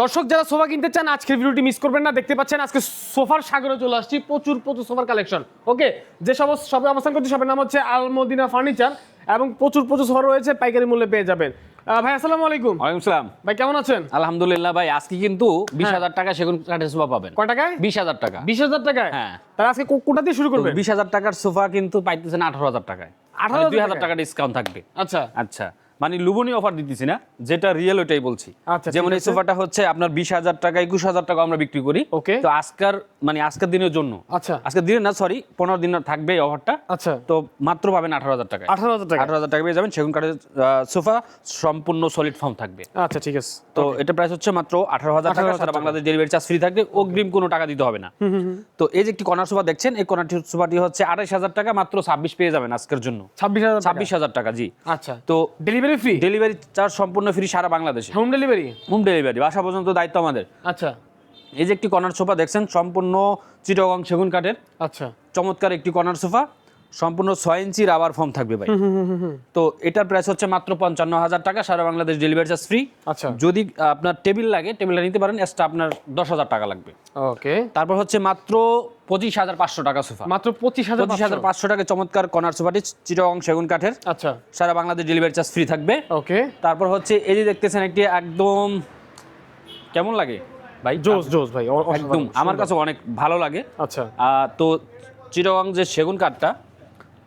দর্শক যারা সোফা কিনতে চান আজকের ভিডিওটি মিস করবেন না। দেখতে পাচ্ছেন আজকে সোফার সাগরে চলে আসছি। প্রচুর প্রচুর সোফার কালেকশন ওকে যে সব সবে অবস্থান করছি সবের নাম হচ্ছে আলমদিনা ফার্নিচার এবং প্রচুর প্রচুর সোফা রয়েছে পাইকারি মূল্যে পেয়ে যাবেন। ভাই আসসালামু আলাইকুম। ওয়ালাইকুম সালাম। ভাই কেমন আছেন? আলহামদুলিল্লাহ ভাই আজকে কিন্তু বিশ হাজার টাকা সেগুন কাঠের সোফা পাবেন। কয় টাকায়? বিশ হাজার টাকা। বিশ হাজার টাকায়? হ্যাঁ। তাহলে আজকে কোটা দিয়ে শুরু করবেন? বিশ হাজার টাকার সোফা কিন্তু পাইতেছেন আঠারো হাজার টাকায়। 18,000 দুই হাজার টাকা ডিসকাউন্ট থাকবে। আচ্ছা। আচ্ছা। মানে লুবনি অফার দিতেছি না যেটা রিয়েল ওইটাই বলছি। আচ্ছা, যেমন এই সোফাটা হচ্ছে আপনার বিশ হাজার টাকা একুশ হাজার টাকা আমরা বিক্রি করি। Okay. তো আজকের মানে আজকের দিনের জন্য। আচ্ছা। আজকের দিনে না সরি পনেরো দিন থাকবে এই অফারটা আচ্ছা। তো মাত্র পাবেন আঠারো হাজার টাকা আঠারো হাজার টাকা আঠারো হাজার টাকা পেয়ে যাবেন সেগুন কাঠের সোফা সম্পূর্ণ সলিড ফর্ম থাকবে। আচ্ছা ঠিক আছে। তো এটা প্রাইস হচ্ছে মাত্র আঠারো হাজার টাকা সারা বাংলাদেশ ডেলিভারি চার্জ ফ্রি থাকবে অগ্রিম কোনো টাকা দিতে হবে না। তো এই যে একটি কর্নার সোফা দেখছেন এই কর্নার সোফাটি হচ্ছে আঠাশ হাজার টাকা মাত্র ছাব্বিশ পেয়ে যাবেন আজকের জন্য। ছাব্বিশ হাজার ছাব্বিশ হাজার টাকা জি। আচ্ছা। তো ডেলিভারি ফ্রি ডেলিভারি চার্জ সম্পূর্ণ ফ্রি সারা বাংলাদেশে। হোম ডেলিভারি হোম ডেলিভারি বাসা পর্যন্ত দায়িত্ব আমাদের। আচ্ছা। এই যে একটি কর্নার সোফা দেখছেন সম্পূর্ণ চিটগং সেগুন কাঠের। আচ্ছা। চমৎকার একটি কর্নার সোফা সম্পূর্ণ ছয় ইঞ্চি রাবার ফর্ম থাকবে ভাই। তো এটার প্রাইস হচ্ছে মাত্র পঞ্চান্ন হাজার টাকা সারা বাংলাদেশ ডেলিভারি চার্জ ফ্রি আচ্ছা। যদি আপনার টেবিল লাগে টেবিলটা নিতে পারেন এক্সট্রা আপনার দশ হাজার টাকা লাগবে। ওকে। তারপর হচ্ছে মাত্র পঁচিশ হাজার পাঁচশো টাকা সোফা। মাত্র পঁচিশ হাজার পঁচিশ। হাজার পাঁচশো টাকা চমৎকার কর্নার সোফাটি চিটগং সেগুন কাঠের। আচ্ছা। সারা বাংলাদেশ ডেলিভারি চার্জ ফ্রি থাকবে। ওকে। তারপর হচ্ছে এই যে দেখতেছেন একটি একদম কেমন লাগে ভাই? জোস জোস ভাই একদম আমার। কাছে অনেক ভালো লাগে। আচ্ছা। তো চিটগং যে সেগুন কাঠটা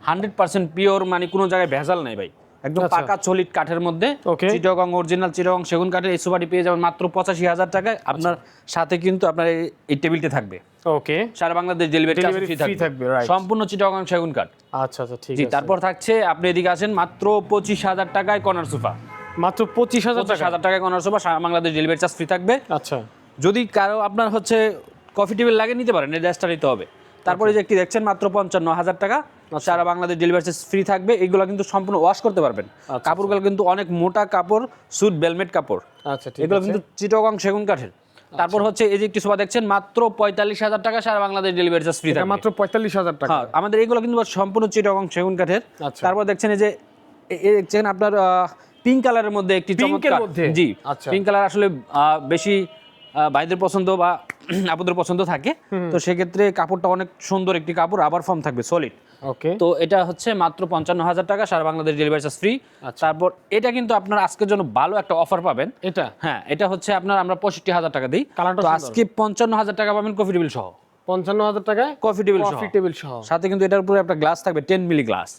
হান্ড্রেড পার্সেন্ট পিওর মানে কোনো জায়গায় ভেজাল নাই ভাই। একদম আচ্ছা। পাকা চলিট কাঠের মধ্যে। চিটগং অরিজিনাল চিটগং সেগুন কাঠের এই সোফাটি পেয়ে যাবেন মাত্র পঁচাশি হাজার টাকায়। আপনার সাথে কিন্তু আপনার এই- টেবিলটা থাকবে। ওকে সারা বাংলাদেশ ডেলিভারি ফ্রি থাকবে। সম্পূর্ণ চিটগং সেগুন কাঠ। আচ্ছা আচ্ছা ঠিক আছে। তারপর থাকছে আপনি এদিকে আসেন মাত্র পঁচিশ হাজার টাকায় কর্নার সোফা। মাত্র পঁচিশ হাজার পঁচিশ হাজার টাকায় কর্নার সোফা সারা বাংলাদেশ ডেলিভারি চার্জ ফ্রি থাকবে। আচ্ছা। যদি কারও আপনার হচ্ছে কফি টেবিল লাগে নিতে পারেন এই ড্রেসটা নিতে হবে। তারপরে যে একটি দেখছেন মাত্র পঞ্চান্ন হাজার টাকা। সারা বাংলাদেশ ডেলিভারি চার্জ ফ্রি থাকবে এগুলো কিন্তু সম্পূর্ণ ওয়াশ করতে পারবেন। কাপড়গুলো কিন্তু অনেক মোটা কাপড় সুট বেলমেট কাপড়। আচ্ছা এগুলো কিন্তু চিটগং সেগুন কাঠের। তারপর হচ্ছে এই যে একটি সোফা দেখছেন মাত্র পঁয়তাল্লিশ হাজার টাকা সারা বাংলাদেশ ডেলিভারি চার্জ ফ্রি মাত্র পঁয়তাল্লিশ হাজার টাকা। হ্যাঁ আমাদের এগুলো কিন্তু সম্পূর্ণ চিটগং সেগুন কাঠের। আচ্ছা। তারপর দেখছেন এই যে দেখছেন আপনার পিঙ্ক কালারের মধ্যে একটি চমৎকার? জি। আচ্ছা। পিঙ্ক কালার আসলে আহ, বেশি ভাইদের পছন্দ বা আপুদের পছন্দ থাকে। তো সেক্ষেত্রে কাপড়টা অনেক সুন্দর একটি কাপড় আবার ফর্ম থাকবে সলিড ওকে তো এটা হচ্ছে মাত্র পঞ্চান্ন হাজার টাকা সারা বাংলাদেশ ডেলিভারি চার্জ ফ্রি। তারপর এটা কিন্তু আপনার আজকের জন্য ভালো একটা অফার পাবেন। এটা? হ্যাঁ এটা হচ্ছে আপনার আমরা পঁয়ষট্টি হাজার টাকা দিই। আজকে পঞ্চান্ন হাজার টাকা পাবেন কফি টেবিল সহ। পঞ্চান্ন হাজার টাকায় কফি টেবিল সহ। সাথে কিন্তু এটার উপরে একটা গ্লাস থাকবে টেন মিলি গ্লাস